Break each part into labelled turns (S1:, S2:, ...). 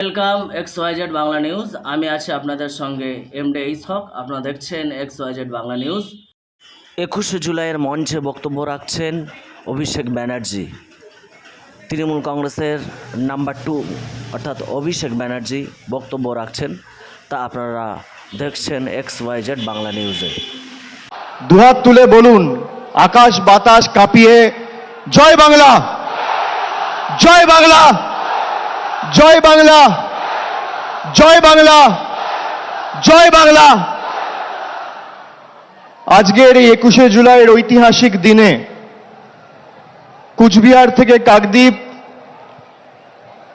S1: Welcome X Y Z Bangla news আমি আছি আপনাদের সঙ্গে এম ডে ইসহক আপনারা দেখছেন এক্স ওয়াইজেড বাংলা নিউজ একুশে জুলাইয়ের মঞ্চে বক্তব্য রাখছেন অভিষেক ব্যানার্জি। তৃণমূল কংগ্রেসের নাম্বার টু, অর্থাৎ অভিষেক ব্যানার্জি বক্তব্য রাখছেন। তা আপনারা দেখছেন এক্স ওয়াইজেড বাংলা নিউজে
S2: দুহাত তুলে বলুন, আকাশ বাতাস কাঁপিয়ে, জয় বাংলা! জয় বাংলা! জয় বাংলা জয় বাংলা জয় বাংলা। আজকের এই একুশে জুলাইয়ের ঐতিহাসিক দিনে কুচবিহার থেকে কাকদ্বীপ,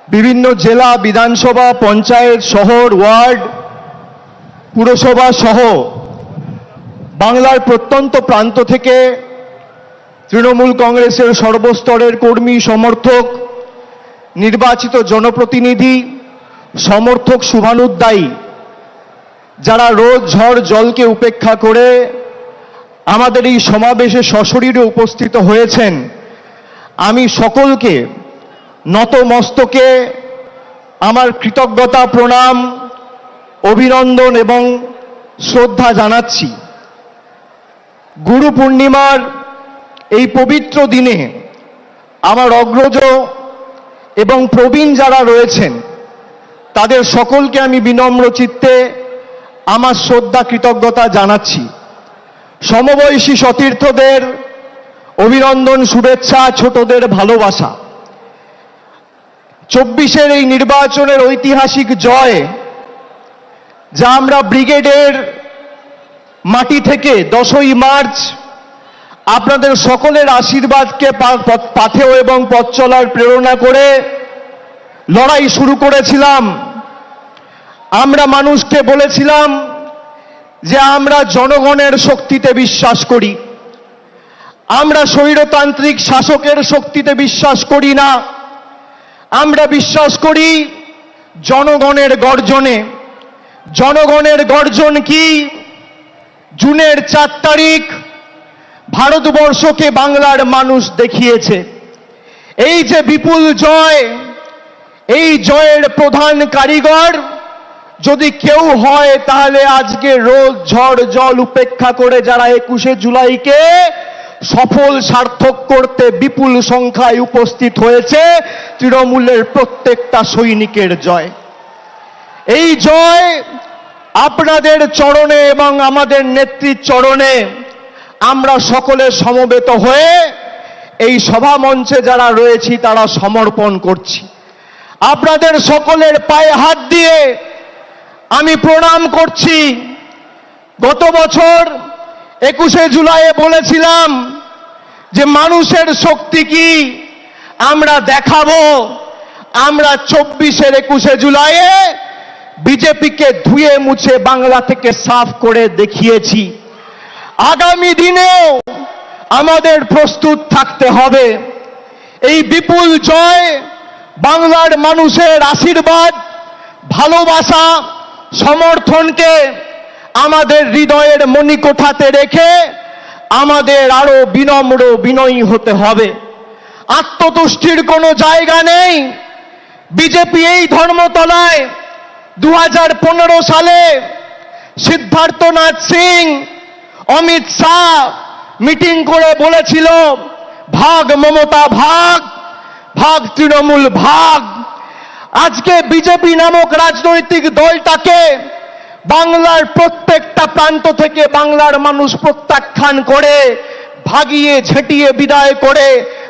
S2: বিভিন্ন জেলা বিধানসভা, পঞ্চায়েত, শহর, ওয়ার্ড, পুরসভা সহ বাংলার প্রত্যন্ত প্রান্ত থেকে তৃণমূল কংগ্রেসের সর্বস্তরের কর্মী, সমর্থক নির্বাচিত জনপ্রতিনিধি, সমর্থক শুভানুদ্দায়ী, যারা রোজ ঝড় জলকে উপেক্ষা করে আমাদের এই সমাবেশে সশরীরে উপস্থিত হয়েছেন, আমি সকলকে নতমস্তকে আমার কৃতজ্ঞতা, প্রণাম, অভিনন্দন এবং শ্রদ্ধা জানাচ্ছি। গুরু পূর্ণিমার এই পবিত্র দিনে আমার অগ্রজ এবং প্রবীণ যারা রয়েছেন, তাদের সকলকে আমি বিনম্র চিত্তে আমার শ্রদ্ধা, কৃতজ্ঞতা জানাচ্ছি। সমবয়সী সতীর্থদের অভিনন্দন, শুভেচ্ছা, ছোটদের ভালোবাসা। চব্বিশের এই নির্বাচনের ঐতিহাসিক জয়, যা আমরা ব্রিগেডের মাটি থেকে দশই মার্চ আপনাদের সকলের আশীর্বাদকে পা- পথ- পাথেয় এবং পথ চলার প্রেরণা করে লড়াই শুরু করেছিলাম। আমরা মানুষকে বলেছিলাম যে আমরা জনগণের শক্তিতে বিশ্বাস করি। আমরা স্বৈরতান্ত্রিক শাসকের শক্তিতে বিশ্বাস করি না। আমরা বিশ্বাস করি জনগণের গর্জনে। জনগণের গর্জন কি? জুনের চার তারিখ ভারতবর্ষকে বাংলার মানুষ দেখিয়েছে। এই যে বিপুল জয়, এই জয়ের প্রধান কারিগর, যদি কেউ হয় তাহলে আজকে রোজ ঝড় জল উপেক্ষা করে যারা একুশে জুলাইকে সফল সার্থক করতে বিপুল সংখ্যায় উপস্থিত হয়েছে, তৃণমূলের প্রত্যেকটা সৈনিকের জয়। এই জয় আপনাদের চরণে এবং আমাদের নেত্রীর চরণে আমরা সকলে সমবেত হয়ে এই সভা মঞ্চে যারা রয়েছি, তারা সমর্পণ করছি। আপনাদের সকলের পায়ে হাত দিয়ে আমি প্রণাম করছি। গত বছর একুশে জুলাইয়ে বলেছিলাম যে মানুষের শক্তি কি আমরা দেখাবো। আমরা চব্বিশের একুশে জুলাইয়ে বিজেপিকে ধুয়ে মুছে বাংলা থেকে সাফ করে দেখিয়েছি। আগামী দিনেও আমাদের প্রস্তুত থাকতে হবে। এই বিপুল জয়, বাংলার মানুষের আশীর্বাদ, ভালোবাসা, সমর্থনকে আমাদের হৃদয়ের মণিকোঠাতে রেখে আমাদের আরও বিনম্র বিনয়ী হতে হবে। আত্মতুষ্টির কোনো জায়গা নেই। বিজেপি এই ধর্মতলায় দু হাজার পনেরো সালে সিদ্ধার্থনাথ সিং অমিত শাহ মিটিং করে বলেছিল, ভাগ মমতা, ভাগ ভাগ তৃণমূল, ভাগ। আজকে বিজেপি নামক রাজনৈতিক দলটাকে বাংলার প্রত্যেকটা প্রান্ত থেকে বাংলার মানুষ প্রত্যাখ্যান করে, ভাগিয়ে ঝেঁটিয়ে বিদায় করে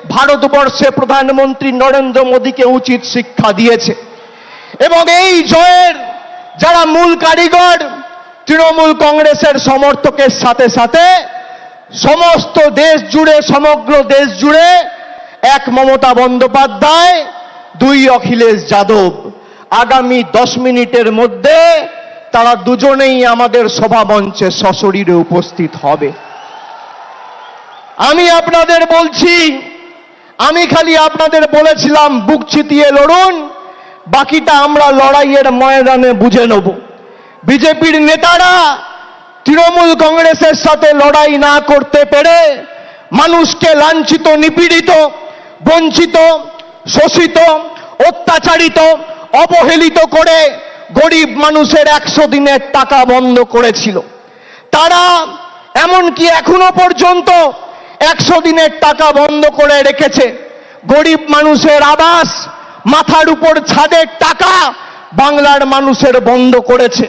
S2: ভারতবর্ষে প্রধানমন্ত্রী নরেন্দ্র মোদীকে উচিত শিক্ষা দিয়েছে। এবং এই জয়ের যারা মূল কারিগর তৃণমূল কংগ্রেসের সমর্থকের সাথে সাথে সমস্ত দেশ জুড়ে, সমগ্র দেশ জুড়ে এক মমতা বন্দ্যোপাধ্যায়, দুই অখিলেশ যাদব। আগামী দশ মিনিটের মধ্যে তারা দুজনেই আমাদের সভা মঞ্চে সশরীরে উপস্থিত হবে। আমি আপনাদের বলছি, আমি খালি আপনাদের বলেছিলাম, বুক চিতিয়ে লড়ুন, বাকিটা আমরা লড়াইয়ের ময়দানে বুঝে নেব। বিজেপির নেতারা তৃণমূল কংগ্রেসের সাথে লড়াই না করতে পেরে মানুষকে লাঞ্ছিত, নিপীড়িত, বঞ্চিত, শোষিত, অত্যাচারিত, অবহেলিত করে গরিব মানুষের একশো দিনের টাকা বন্ধ করেছিল। তারা এমনকি এখনও পর্যন্ত একশো দিনের টাকা বন্ধ করে রেখেছে। গরিব মানুষের আবাস, মাথার উপর ছাদের টাকা বাংলার মানুষের বন্ধ করেছে।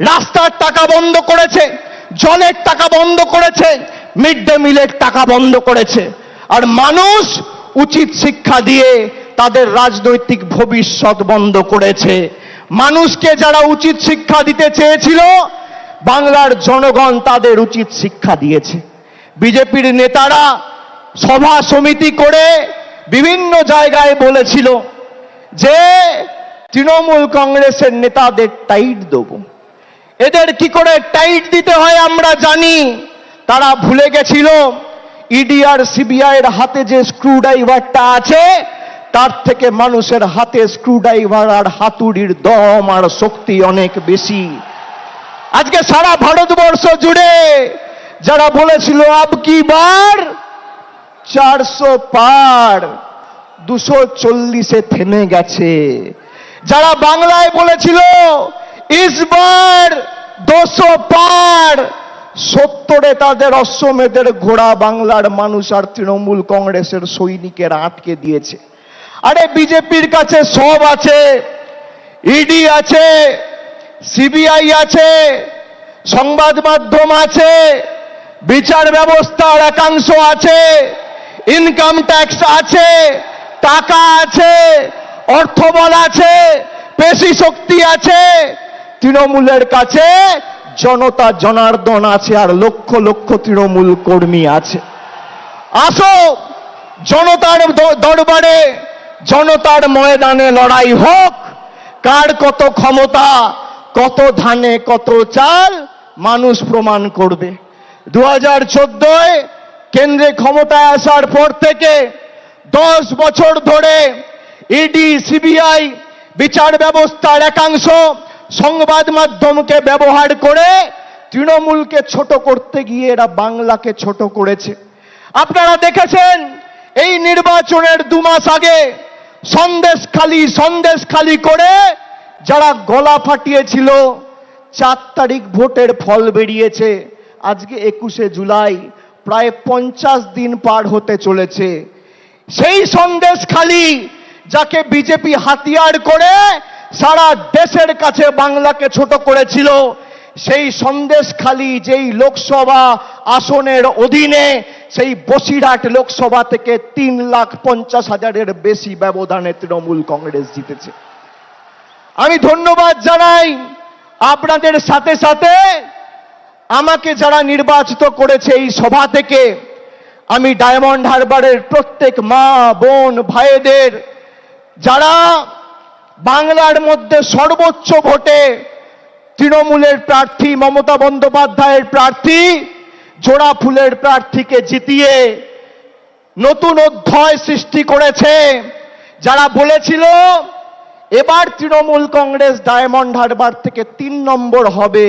S2: রাস্তার টাকা বন্ধ করেছে, জলের টাকা বন্ধ করেছে, মিড ডে মিলের টাকা বন্ধ করেছে। আর মানুষ উচিত শিক্ষা দিয়ে তাদের রাজনৈতিক ভবিষ্যৎ বন্ধ করেছে। মানুষকে যারা উচিত শিক্ষা দিতে চেয়েছিল, বাংলার জনগণ তাদের উচিত শিক্ষা দিয়েছে। বিজেপির নেতারা সভা সমিতি করে বিভিন্ন জায়গায় বলেছিল যে, তৃণমূল কংগ্রেসের নেতাদের টাইট দেবো। এদের কি করে টাইট দিতে হয় আমরা জানি। তারা ভুলে গেছিল, ইডি আর সিবিআই হাতে যে স্ক্রু ড্রাইভারটা আছে, তার থেকে মানুষের হাতে স্ক্রু ড্রাইভার আর হাতুড়ির দম আর শক্তি অনেক বেশি। আজকে সারা ভারতবর্ষ জুড়ে যারা বলেছিল, আব কি বার? চারশো পার, দুশো চল্লিশে থেমে গেছে। যারা বাংলায় বলেছিল ইসবার দুশো পার সত্তরে তাদের অশ্বমেধের ঘোড়া বাংলার মানুষ আর তৃণমূল কংগ্রেসের সৈনিকের আটকে দিয়েছে। আরে বিজেপির কাছে সব আছে, ইডি আছে, সিবিআই আছে, সংবাদ মাধ্যম আছে, বিচার ব্যবস্থার একাংশ আছে ইনকাম ট্যাক্স আছে, টাকা আছে, অর্থবল আছে, পেশি শক্তি আছে তৃণমূলের কাছে জনতা জনার্দন আছে আর লক্ষ লক্ষ তৃণমূল কর্মী আছে। আসো, জনতার দরবারে জনতার ময়দানে লড়াই হোক। কার কত ক্ষমতা, কত ধানে, কত চাল, মানুষ প্রমাণ করবে। দু হাজার চোদ্দয় কেন্দ্রে ক্ষমতায় আসার পর থেকে দশ বছর ধরে ইডি, সিবিআই বিচার ব্যবস্থার একাংশ সংবাদ মাধ্যমকে ব্যবহার করে তৃণমূলকে ছোট করতে গিয়ে এরা বাংলাকে ছোট করেছে। আপনারা দেখেছেন, এই নির্বাচনের দু মাস আগে সন্দেশ খালি সন্দেশ খালি করে যারা গলা ফাটিয়েছিল, চার তারিখ ভোটের ফল বেরিয়েছে। আজকে একুশে জুলাই, প্রায় পঞ্চাশ দিন পার হতে চলেছে। সেই সন্দেশ খালি যাকে বিজেপি হাতিয়ার করে সারা দেশের কাছে বাংলাকে ছোট করেছিল। সেই সন্দেশ খালি যেই লোকসভা আসনের অধীনে, সেই বসিরহাট লোকসভা থেকে তিন লাখ পঞ্চাশ হাজারের বেশি ব্যবধানে তৃণমূল কংগ্রেস জিতেছে। আমি ধন্যবাদ জানাই। আপনাদের সাথে সাথে আমাকে যারা নির্বাচিত করেছে এই সভা থেকে, আমি ডায়মন্ড হারবারের প্রত্যেক মা, বোন, ভাইদের, যারা বাংলার মধ্যে সর্বোচ্চ ভোটে তৃণমূলের প্রার্থী মমতা বন্দ্যোপাধ্যায়ের প্রার্থী, জোড়া ফুলের প্রার্থীকে জিতিয়ে নতুন অধ্যায় সৃষ্টি করেছে। যারা বলেছিল, এবার তৃণমূল কংগ্রেস ডায়মন্ড হারবার থেকে তিন নম্বর হবে,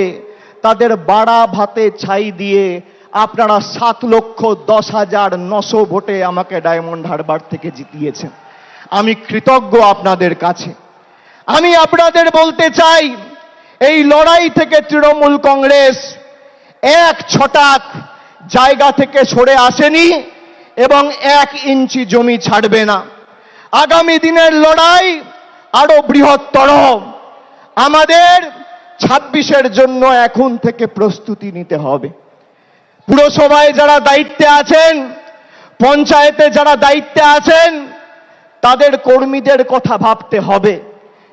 S2: তাদের বাড়া ভাতে ছাই দিয়ে আপনারা সাত লক্ষ দশ হাজার নশো ভোটে আমাকে ডায়মন্ড হারবার থেকে জিতিয়েছেন। আমি কৃতজ্ঞ আপনাদের কাছে। আমি আপনাদের বলতে চাই, এই লড়াই থেকে তৃণমূল কংগ্রেস এক ছটাক জায়গা থেকে সরে আসেনি এবং এক ইঞ্চি জমি ছাড়বে না। আগামী দিনের লড়াই আরও বৃহত্তর। আমাদের ছাব্বিশের জন্য এখন থেকে প্রস্তুতি নিতে হবে। পুরসভায় যারা দায়িত্বে আছেন, পঞ্চায়েতে যারা দায়িত্বে আছেন, তাদের কর্মীদের কথা ভাবতে হবে।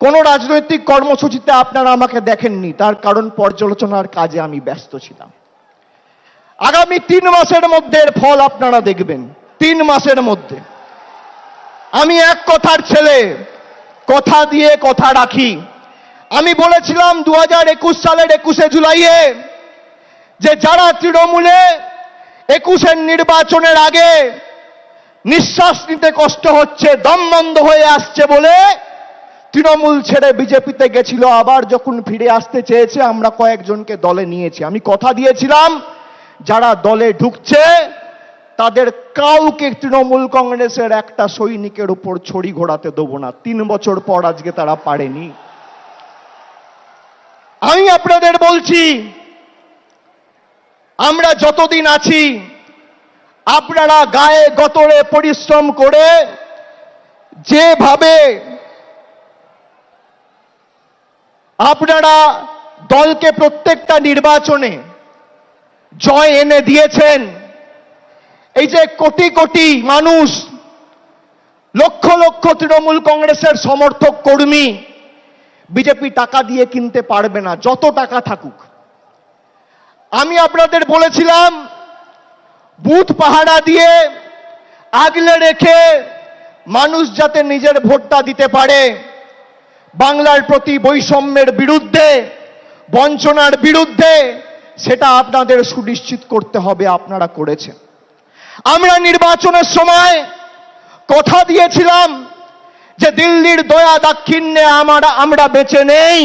S2: কোন রাজনৈতিক কর্মসূচিতে আপনারা আমাকে দেখেননি, তার কারণ পর্যালোচনার কাজে আমি ব্যস্ত ছিলাম। আগামী তিন মাসের মধ্যে এর ফল আপনারা দেখবেন, তিন মাসের মধ্যে। আমি এক কথার ছেলে, কথা দিয়ে কথা রাখি। আমি বলেছিলাম দু হাজার একুশ সালের একুশে জুলাইয়ে যে যারা তৃণমূলে একুশের নির্বাচনের আগে নিঃশ্বাস নিতে কষ্ট হচ্ছে, দম বন্ধ হয়ে আসছে বলে তৃণমূল ছেড়ে বিজেপিতে গেছিল, আবার যখন ফিরে আসতে চেয়েছে, আমরা কয়েকজনকে দলে নিয়েছি। আমি কথা দিয়েছিলাম, যারা দলে ঢুকছে, তাদের কাউকে তৃণমূল কংগ্রেসের একটা সৈনিকের উপর ছড়ি ঘোরাতে দেবো না। তিন বছর পর আজকে তারা পারেনি। আমি আপনাদের বলছি, আমরা যতদিন আছি, আপনারা গায়ে গতরে পরিশ্রম করে যেভাবে আপনারা দলকে প্রত্যেকটা নির্বাচনে জয় এনে দিয়েছেন। এই যে কোটি কোটি মানুষ, লক্ষ লক্ষ তৃণমূল কংগ্রেসের সমর্থক কর্মী, বিজেপি টাকা দিয়ে কিনতে পারবে না, যত টাকা থাকুক। আমি আপনাদের বলেছিলাম, বুথ পাহারা দিয়ে আগলে রেখে মানুষ যাতে নিজের ভোটটা দিতে পারে বাংলার প্রতি বৈষম্যের বিরুদ্ধে, বঞ্চনার বিরুদ্ধে, সেটা আপনাদের সুনিশ্চিত করতে হবে, আপনারা করেছেন। আমরা নির্বাচনের সময় কথা দিয়েছিলাম যে দিল্লির দয়া দাক্ষিণ্যে আমরা আমরা বেঁচে নেই।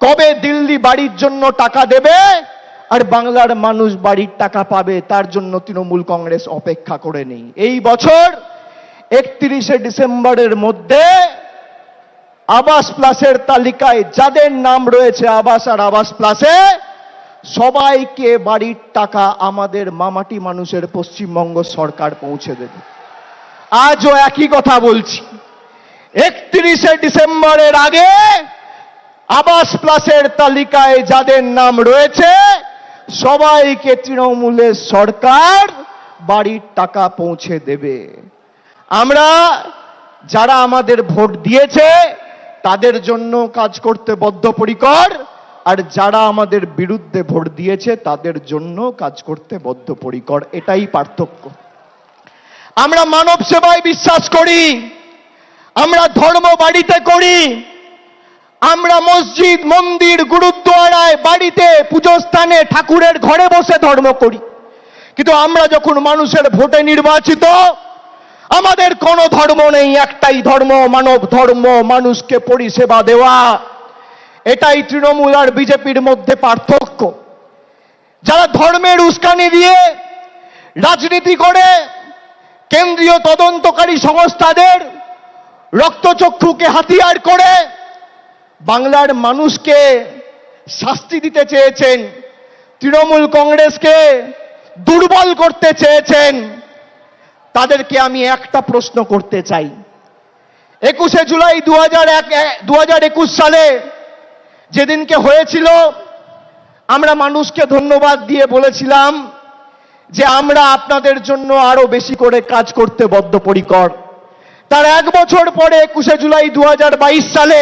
S2: কবে দিল্লি বাড়ির জন্য টাকা দেবে আর বাংলার মানুষ বাড়ির টাকা পাবে, তার জন্য তৃণমূল কংগ্রেস অপেক্ষা করে নেই। এই বছর একত্রিশে ডিসেম্বরের মধ্যে আবাস প্লাসের তালিকায় যাদের নাম রয়েছে আবাস আর আবাস প্লাসে, সবাইকে বাড়ির টাকা আমাদের মামাটি মানুষের পশ্চিমবঙ্গ সরকার পৌঁছে দেবে। আজও একই কথা বলছি। একত্রিশে ডিসেম্বরের আগে আবাস প্লাসের তালিকায় যাদের নাম রয়েছে, সবাইকে তৃণমূলের সরকার বাড়ির টাকা পৌঁছে দেবে। আমরা যারা আমাদের ভোট দিয়েছে তাদের জন্য কাজ করতে বদ্ধপরিকর, আর যারা আমাদের বিরুদ্ধে ভোট দিয়েছে, তাদের জন্য কাজ করতে বদ্ধপরিকর। এটাই পার্থক্য। আমরা মানব সেবায় বিশ্বাস করি, আমরা ধর্ম বাড়িতে করি, আমরা মসজিদ, মন্দির, গুরুদ্বারায় বাড়িতে পুজোস্থানে ঠাকুরের ঘরে বসে ধর্ম করি। কিন্তু আমরা যখন মানুষের ভোটে নির্বাচিত আমাদের কোনো ধর্ম নেই, একটাই ধর্ম, মানব ধর্ম, মানুষকে পরিষেবা দেওয়া। এটাই তৃণমূল আর বিজেপির মধ্যে পার্থক্য। যারা ধর্মের উস্কানি দিয়ে রাজনীতি করে, কেন্দ্রীয় তদন্তকারী সংস্থাদের রক্তচক্ষুকে হাতিয়ার করে, বাংলার মানুষকে শাস্তি দিতে চেয়েছেন, তৃণমূল কংগ্রেসকে দুর্বল করতে চেয়েছেন তাদেরকে আমি একটা প্রশ্ন করতে চাই। একুশে জুলাই দু হাজার এক সালে যেদিনকে হয়েছিল, আমরা মানুষকে ধন্যবাদ দিয়ে বলেছিলাম যে আমরা আপনাদের জন্য আরও বেশি করে কাজ করতে বদ্ধপরিকর। তার এক বছর পরে একুশে জুলাই দু হাজার বাইশ সালে,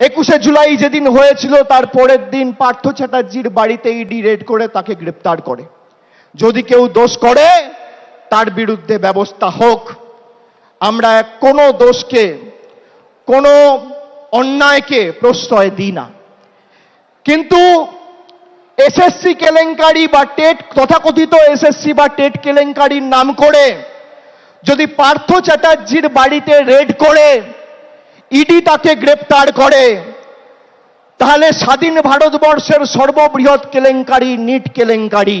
S2: একুশে জুলাই যেদিন হয়েছিল, তার পরের দিন পার্থ চ্যাটার্জির বাড়িতে ইডি রেড করে তাকে গ্রেপ্তার করে। যদি কেউ দোষ করে তার বিরুদ্ধে ব্যবস্থা হোক। আমরা কোনো দোষকে, কোনো অন্যায়কে প্রশ্রয় দিই না। কিন্তু এসএসসি কেলেঙ্কারি বা টেট, তথাকথিত এসএসসি বা টেট কেলেঙ্কারির নাম করে যদি পার্থ চ্যাটার্জির বাড়িতে রেড করে, ইডি তাকে গ্রেপ্তার করে, তাহলে স্বাধীন ভারতবর্ষের সর্ববৃহৎ কেলেঙ্কারি, নিট কেলেঙ্কারি।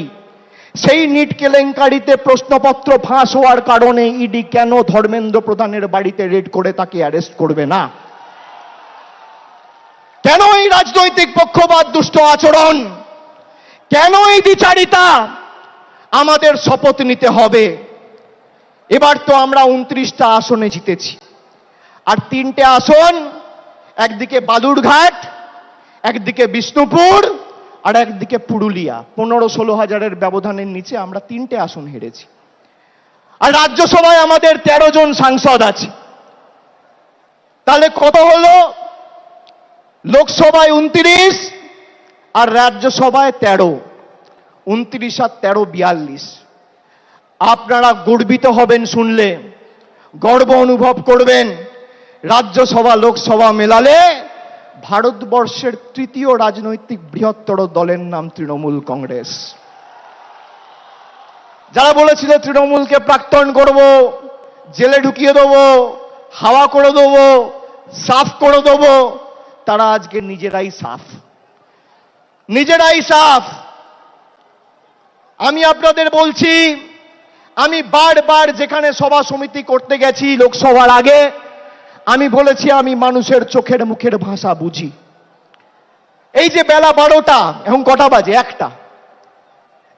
S2: সেই নিট কেলেঙ্কারিতে প্রশ্নপত্র ফাঁস হওয়ার কারণে ইডি কেন ধর্মেন্দ্র প্রধানের বাড়িতে রেড করে তাকে অ্যারেস্ট করবে না? কেন এই রাজনৈতিক পক্ষপাত দুষ্ট আচরণ? কেন এই বিচারিতা আমাদের শপথ নিতে হবে? এবার তো আমরা উনত্রিশটা আসনে জিতেছি। আর তিনটে আসন, একদিকে বালুরঘাট, একদিকে বিষ্ণুপুর আর একদিকে পুরুলিয়া, পনেরো ষোলো হাজারের ব্যবধানের নিচে আমরা তিনটে আসন হেরেছি। আর রাজ্যসভায় আমাদের তেরো জন সাংসদ আছে। তাহলে কত হলো? লোকসভায় উনত্রিশ আর রাজ্যসভায় তেরো। উনত্রিশ আর তেরো বিয়াল্লিশ। আপনারা গর্বিত হবেন শুনলে, গর্ব অনুভব করবেন। রাজ্যসভা, লোকসভা মেলালে ভারতবর্ষের তৃতীয় রাজনৈতিক বৃহত্তর দলের নাম তৃণমূল কংগ্রেস। যারা বলেছিল তৃণমূলকে প্রাক্তন করব, জেলে ঢুকিয়ে দেবো, হাওয়া করে দেবো, সাফ করে দেবো, তারা আজকে নিজেরাই সাফ। নিজেরাই সাফ। আমি আপনাদের বলছি, আমি বারবার যেখানে সভা সমিতি করতে গেছি লোকসভার আগে আমি বলেছি, আমি মানুষের চোখের মুখের ভাষা বুঝি। এই যে বেলা বারোটা, এখন কটা বাজে? একটা।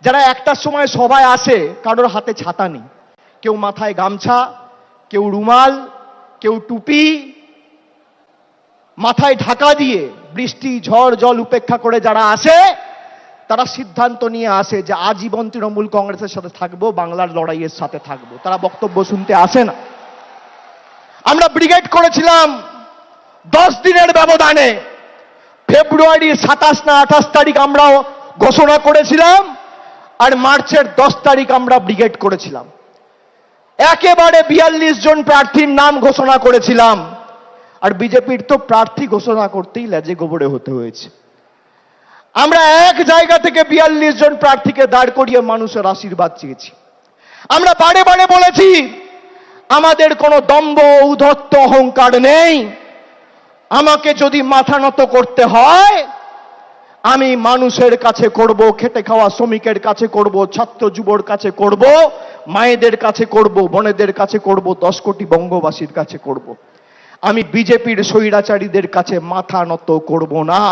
S2: যারা একটার সময় সবাই আসে, কারোর হাতে ছাতা নেই। কেউ মাথায় গামছা, কেউ রুমাল, কেউ টুপি, মাথায় ঢাকা দিয়ে বৃষ্টি, ঝড়, জল উপেক্ষা করে যারা আসে, তারা সিদ্ধান্ত নিয়ে আসে যে আজীবন তৃণমূল কংগ্রেসের সাথে থাকব, বাংলার লড়াইয়ের সাথে থাকব। তারা বক্তব্য শুনতে আসে না। আমরা ব্রিগেড করেছিলাম দশ দিনের ব্যবধানে। ফেব্রুয়ারি সাতাশ না আঠাশ তারিখ আমরাও ঘোষণা করেছিলাম আর মার্চের দশ তারিখ আমরা ব্রিগেড করেছিলাম। একেবারে বিয়াল্লিশ জন প্রার্থীর নাম ঘোষণা করেছিলাম। আর বিজেপির তো প্রার্থী ঘোষণা করতেই লেজে গোবরে হতে হয়েছে। আমরা এক জায়গা থেকে বিয়াল্লিশ জন প্রার্থীকে দাঁড় করিয়ে মানুষের আশীর্বাদ চেয়েছি। আমরা বারে বারে বলেছি আমাদের কোনো দম্ভ ঔধত্য অহংকার নেই। আমাকে যদি মাথা নত করতে হয়, আমি মানুষের কাছে করব, খেটে খাওয়া শ্রমিকের কাছে করব, ছাত্র যুবর কাছে করব, মায়েদের কাছে করব, বোনেদের কাছে করব, দশ কোটি বঙ্গবাসীর কাছে করব। আমি বিজেপির স্বৈরাচারীদের কাছে মাথা নত করব না।